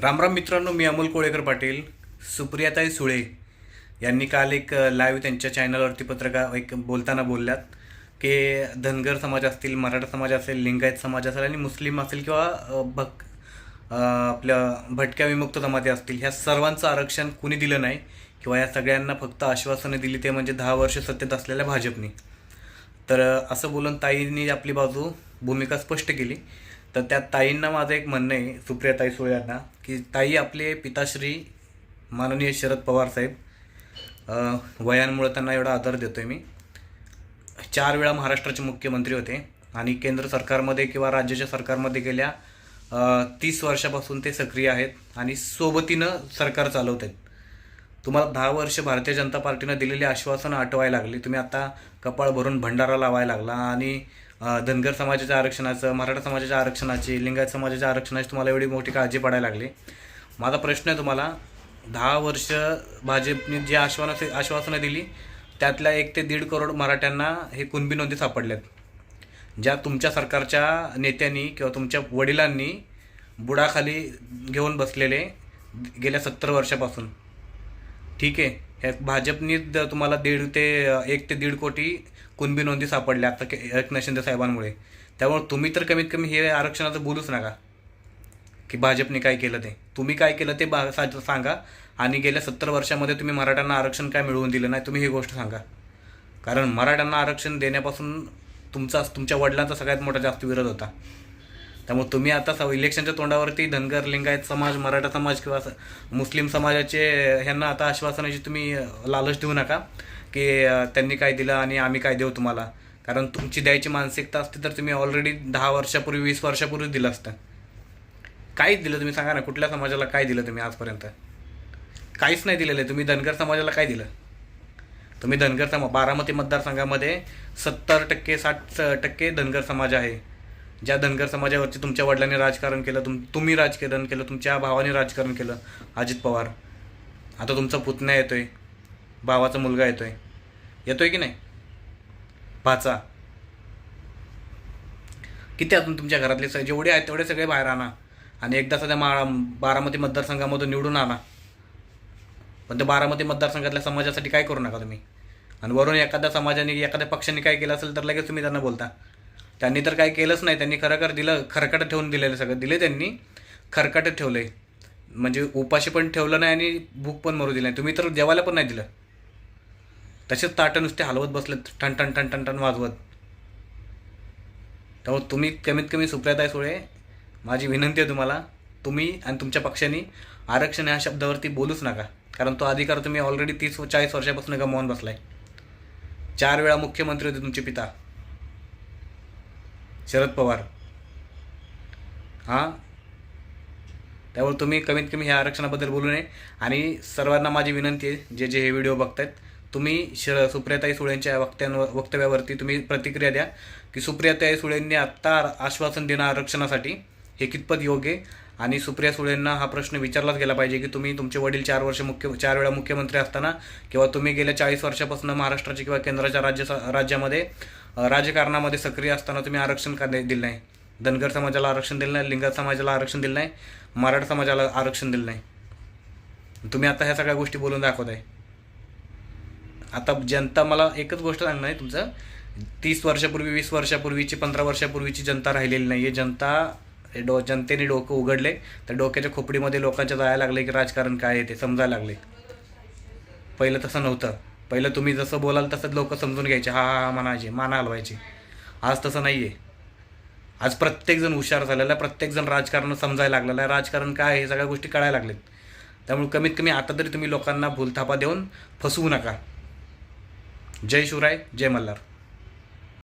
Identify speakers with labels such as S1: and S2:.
S1: रामराम मित्रांनो मी अमोल कोळेकर पाटील सुप्रियाताई सुळे यांनी काल एक लाईव्ह त्यांच्या चॅनलवरती पत्रका एक बोलताना बोलल्यात की धनगर समाज असतील मराठा समाज असेल लिंगायत समाज असेल आणि मुस्लिम असेल किंवा भक आपल्या भटक्या विमुक्त जमाती असतील ह्या सर्वांचं आरक्षण कुणी दिलं नाही किंवा या सगळ्यांना फक्त आश्वासनं दिली ते म्हणजे दहा वर्ष सत्तेत असलेल्या भाजपने. तर असं बोलून ताईंनी आपली बाजू भूमिका स्पष्ट केली. तर त्या ताईंना माझं एक म्हणणं आहे सुप्रियाताई ताई सोयांना की ताई आपले पिताश्री माननीय शरद पवार साहेब वयांमुळं त्यांना एवढा आदर आहे मी. चार वेळा महाराष्ट्राचे मुख्यमंत्री होते आणि केंद्र सरकारमध्ये किंवा राज्याच्या सरकारमध्ये गेल्या तीस वर्षापासून ते सक्रिय आहेत आणि सोबतीनं सरकार चालवत आहेत तुम्हाला दहा वर्ष भारतीय जनता पार्टीनं दिलेली आश्वासनं आठवायला लागली. तुम्ही आता कपाळ भरून भंडारा लावायला लागला आणि धनगर समाजाच्या आरक्षणाचं मराठा समाजाच्या आरक्षणाची लिंगायत समाजाच्या आरक्षणाची तुम्हाला एवढी मोठी काळजी पडायला लागली. माझा प्रश्न आहे तुम्हाला दहा वर्ष भाजपने जे आश्वास आश्वासनं दिली त्यातल्या एक ते दीड करोड मराठ्यांना हे कुणबी नोंदी सापडल्यात. ज्या तुमच्या सरकारच्या नेत्यांनी किंवा तुमच्या वडिलांनी बुडाखाली घेऊन बसलेले गेल्या सत्तर वर्षापासून. ठीक आहे? ह्या भाजपनी तुम्हाला दीड ते एक ते दीड कोटी कुणबी नोंदी सापडल्या आता के- एकनाथ शिंदे साहेबांमुळे. त्यामुळे तुम्ही तर कमीत कमी हे आरक्षणाचं बोलूच नका. की भाजपने काय केलं ते. तुम्ही काय केलं ते बा सांगा. आणि गेल्या सत्तर वर्षामध्ये तुम्ही मराठ्यांना आरक्षण काय मिळवून दिलं नाही तुम्ही ही गोष्ट सांगा. कारण मराठ्यांना आरक्षण देण्यापासून तुमचा तुमच्या वडिलांचा सगळ्यात मोठा जास्त विरोध होता. त्यामुळे तुम्ही आता स इलेक्शनच्या तोंडावरती धनगर लिंगायत समाज मराठा समाज किंवा स- मुस्लिम समाजाचे ह्यांना आता आश्वासनाची तुम्ही लालच देऊ नका की त्यांनी काय दिलं आणि आम्ही काय देऊ तुम्हाला. कारण तुमची द्यायची मानसिकता असते तर तुम्ही ऑलरेडी दहा वर्षापूर्वी वीस वर्षापूर्वी दिलं असतं. काहीच दिलं तुम्ही सांगा ना कुठल्या समाजाला काय दिलं तुम्ही आजपर्यंत? काहीच नाही दिलेलं आहे. तुम्ही धनगर समाजाला काय दिलं? तुम्ही धनगर समा बारामती मतदारसंघामध्ये सत्तर टक्के साठ टक्के धनगर समाज आहे. ज्या धनगर समाजावरती तुमच्या वडिलांनी राजकारण केलं तुम तुम्ही राजकारण केलं तुमच्या भावाने राजकारण केलं अजित पवार. आता तुमचा पुतण्या येतो आहे भावाचा मुलगा येतो आहे येतो आहे की नाही? भाचा किती अजून तुमच्या घरातले स- जेवढे आहेत तेवढे सगळे बाहेर आणा. आणि एकदा सध्या मा बारामती मतदारसंघामधून निवडून आणा. पण त्या बारामती मतदारसंघातल्या समाजासाठी काय करू नका तुम्ही? आणि वरून एखाद्या समाजाने एखाद्या पक्षाने काय केलं असेल तर लगेच तुम्ही त्यांना बोलता. त्यांनी तर काय केलंच नाही. त्यांनी खरं खर दिलं खरकटं ठेवून दिलेलं सगळं. दिले त्यांनी खरकाटं ठेवलंय. म्हणजे उपाशी पण ठेवलं नाही आणि भूक पण मरू दिली नाही. तुम्ही तर जेवायला पण नाही दिलं. तसेच ताटं नुसते हलवत बसले ठण ठण ठण ठण ठण वाजवत. त्यामुळे तुम्ही कमीत कमी सुप्रियाताई सुळे माझी विनंती आहे तुम्हाला तुम्ही आणि तुमच्या पक्षाने आरक्षण ह्या शब्दावरती बोलूच नका. कारण तो अधिकार तुम्ही ऑलरेडी तीस चाळीस वर्षापासून गमावून बसलाय. चार वेळा मुख्यमंत्री होते तुमचे पिता. शरद पवार. हां? त्यामुळे तुम्ही कमीत कमी ह्या आरक्षणाबद्दल बोलू नये. आणि सर्वांना माझी विनंती आहे जे जे हे व्हिडिओ बघतायत तुम्ही श सुप्रियाताई सुळेंच्या वक्त्यांवर वक्तव्यावरती तुम्ही प्रतिक्रिया द्या की सुप्रियाताई सुळेंनी आत्ता आश्वासन देणं आरक्षणासाठी हे कितपत योग्य? आहे आणि सुप्रिया सुळेंना हा प्रश्न विचारलाच गेला पाहिजे की तुम्ही तुमचे वडील चार वर्ष मुख्य चार वेळा मुख्यमंत्री असताना किंवा तुम्ही गेल्या चाळीस वर्षापासून महाराष्ट्राच्या किंवा केंद्राच्या राज्य राज्यामध्ये राजकारणामध्ये सक्रिय असताना तुम्ही आरक्षण का दिलं नाही? धनगर समाजाला आरक्षण दिलं नाही लिंगायत समाजाला आरक्षण दिलं नाही मराठा समाजाला आरक्षण दिलं नाही? तुम्ही आता ह्या सगळ्या गोष्टी बोलून दाखवताय आता जनता मला एकच गोष्ट सांगणार आहे तुमचं. तीस वर्षापूर्वी वीस वर्षापूर्वीची पंधरा वर्षापूर्वीची जनता राहिलेली नाही आहे जनता डो जनतेने डोकं उघडले तर डोक्याच्या खोपडीमध्ये लोकांच्या जायला लागले की राजकारण काय आहे ते समजायला लागले. पहिलं तसं नव्हतं. पहिलं तुम्ही जसं बोलाल तसंच लोक समजून घ्यायचे. हा हा हा म्हणायचे माना हलवायचे. आज तसं नाही आहे आज प्रत्येकजण हुशार झालेला आहे प्रत्येकजण राजकारण समजायला लागलेलं. आहे राजकारण काय हे सगळ्या गोष्टी कळायला लागलेत. त्यामुळे कमीत कमी आता तरी तुम्ही लोकांना भूलथापा देऊन फसवू नका. जय शिवराय जय मल्हार.